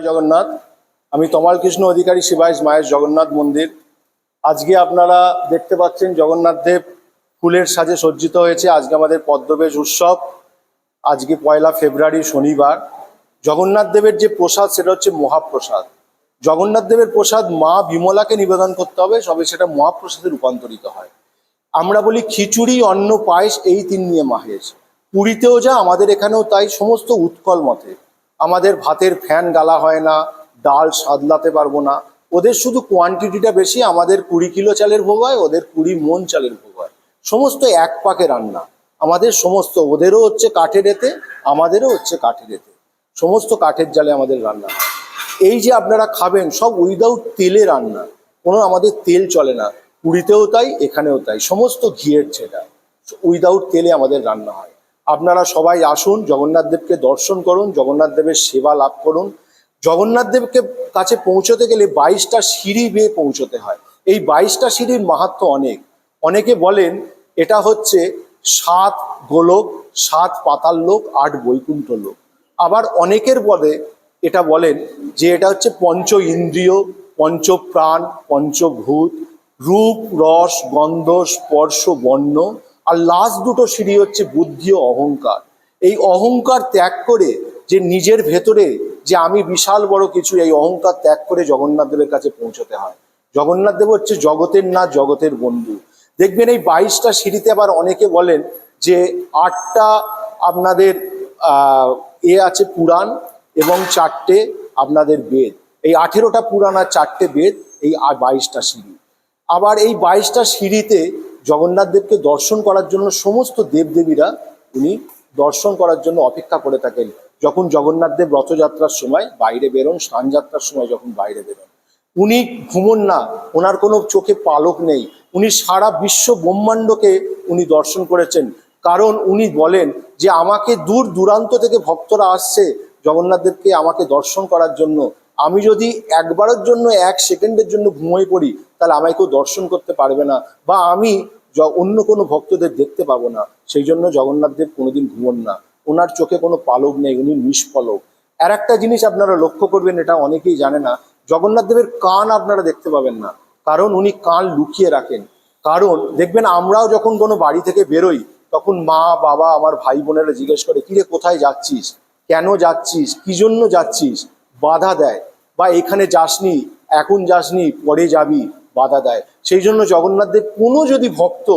জগন্নাথ, আমি তমাল কৃষ্ণ অধিকারী শিবাইশ মায়ের জগন্নাথ মন্দির। আজকে আপনারা দেখতে পাচ্ছেন জগন্নাথ দেব ফুলের সাজে সজ্জিত হয়েছে। আজকে আমাদের পদ্মবেশ উৎসব। আজকে পয়লা ফেব্রুয়ারি শনিবার। জগন্নাথ দেবের যে প্রসাদ, সেটা হচ্ছে মহাপ্রসাদ। জগন্নাথ দেবের প্রসাদ মা বিমলাকে নিবেদন করতে হবে, সবে সেটা মহাপ্রসাদে রূপান্তরিত হয়। আমরা বলি খিচুড়ি, অন্ন, পায়েস, এই তিন নিয়ে মাহেশ। পুরীতেও যা, আমাদের এখানেও তাই, সমস্ত উৎকল মতে। আমাদের ভাতের ফ্যান গালা হয় না, ডাল সাদলাতে পারব না। ওদের শুধু কোয়ান্টিটিটা বেশি, আমাদের কুড়ি কিলো চালের ভোগ হয়, ওদের কুড়ি মন চালের ভোগ হয়। সমস্ত এক পাকে রান্না। আমাদের সমস্ত, ওদেরও হচ্ছে কাঠের এতে, আমাদেরও হচ্ছে কাঠের এতে। সমস্ত কাঠের জালে আমাদের রান্না হয়। এই যে আপনারা খাবেন, সব উইদাউট তেলে রান্না। কোনো আমাদের তেল চলে না। পুরীতেও তাই, এখানেও তাই। সমস্ত ঘিয়ের ছেটা উইদাউট তেলে আমাদের রান্না হয়। আপনারা সবাই আসুন, জগন্নাথ দেবকে দর্শন করুন, জগন্নাথ দেবের সেবা লাভ করুন। জগন্নাথ দেবকে কাছে পৌঁছতে গেলে বাইশটা সিঁড়ি বেয়ে পৌঁছতে হয়। এই বাইশটা সিঁড়ির মাহাত্ম অনেক। অনেকে বলেন, এটা হচ্ছে সাত গোলক, সাত পাতাল লোক, আট বৈকুণ্ঠ লোক। আবার অনেকের বলে এটা বলেন যে এটা হচ্ছে পঞ্চ ইন্দ্রিয় পঞ্চপ্রাণ পঞ্চভূত রূপ, রস, গন্ধ, স্পর্শ, বর্ণ। আর লাস্ট দুটো সিঁড়ি হচ্ছে বুদ্ধি ও অহংকার। এই অহংকার ত্যাগ করে যে নিজের ভেতরে যে আমি বিশাল বড় কিছু, এই অহংকার ত্যাগ করে জগন্নাথ দেবের কাছে পৌঁছতে হয়। জগন্নাথ দেব হচ্ছে জগতের না, জগতের বন্ধু। দেখবেন এই বাইশটা সিঁড়িতে আবার অনেকে বলেন যে আটটা আপনাদের এ আছে পুরাণ এবং চারটে আপনাদের বেদ। এই আঠেরোটা পুরাণ আর চারটে বেদ এই বাইশটা সিঁড়ি। আবার এই বাইশটা সিঁড়িতে জগন্নাথ দেবকে দর্শন করার জন্য সমস্ত দেবদেবীরা উনি দর্শন করার জন্য অপেক্ষা করে থাকেন। যখন জগন্নাথ দেব রথযাত্রার সময় বাইরে বেরোন, স্নানযাত্রার সময় যখন বাইরে বেরোন। উনি ঘুমন না, ওনার কোনো চোখে পালক নেই। উনি সারা বিশ্ব ব্রহ্মাণ্ডকে উনি দর্শন করেছেন। কারণ উনি বলেন যে আমাকে দূর দূরান্ত থেকে ভক্তরা আসছে জগন্নাথ দেবকে আমাকে দর্শন করার জন্য। আমি যদি একবারের জন্য এক সেকেন্ডের জন্য ঘুমোয় পড়ি, তাহলে আমায় কেউ দর্শন করতে পারবে না। বা আমি অন্য কোনো ভক্তদের দেখতে পাবো না। সেই জন্য জগন্নাথ দেব কোনোদিন ঘুমন না। ওনার চোখে কোনো পালক নেই, উনি নিষ্পলক। আর একটা জিনিস আপনারা লক্ষ্য করবেন, এটা অনেকেই জানে না জগন্নাথদেবের কান আপনারা দেখতে পাবেন না। কারণ উনি কান লুকিয়ে রাখেন। কারণ, দেখবেন আমরাও যখন কোনো বাড়ি থেকে বেরোই, তখন মা, বাবা, আমার ভাই বোনেরা জিজ্ঞেস করে, কিরে, কোথায় যাচ্ছিস? কেন যাচ্ছিস? কি জন্য যাচ্ছিস? বাধা দেয়। বা এখানে যাসনি, এখন যাসনি, পরে যাবি। বাধা দেয়। সেই জন্য জগন্নাথ দেব কোনো যদি ভক্ত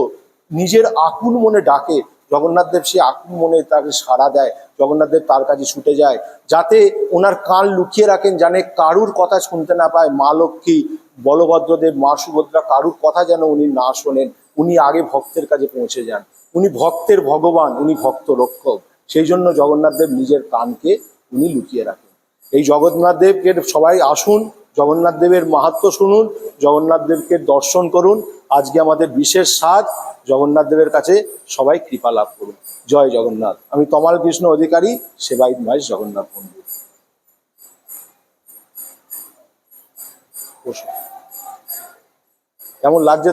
নিজের আকুল মনে ডাকে, জগন্নাথ দেব সে আকুল মনে তাকে সাড়া দেয়, জগন্নাথ দেব তার কাছে ছুটে যায়, যাতে ওনার কান লুকিয়ে রাখেন জানে কারুর কথা শুনতে না পায়, মা লক্ষ্মী, বলভদ্রদেব, মা সুভদ্রা, কারুর কথা যেন উনি না শোনেন, উনি আগে ভক্তের কাছে পৌঁছে যান। উনি ভক্তের ভগবান, উনি ভক্ত রক্ষক। সেই জন্য জগন্নাথ দেব নিজের কানকে উনি লুকিয়ে রাখেন। এই জগন্নাথ দেবকে সবাই আসুন জগন্নাথ দেবের মাহাত্ম শুনুন, জগন্নাথ দেবকে দর্শন করুন, আজকে আমাদের বিশেষ সাজ জগন্নাথ দেবের কাছে সবাই কৃপা লাভ করুন। জয় জগন্নাথ। আমি তমাল কৃষ্ণ অধিকারী সেবাই মাইস জগন্নাথ মন্দির। কেমন লাগছে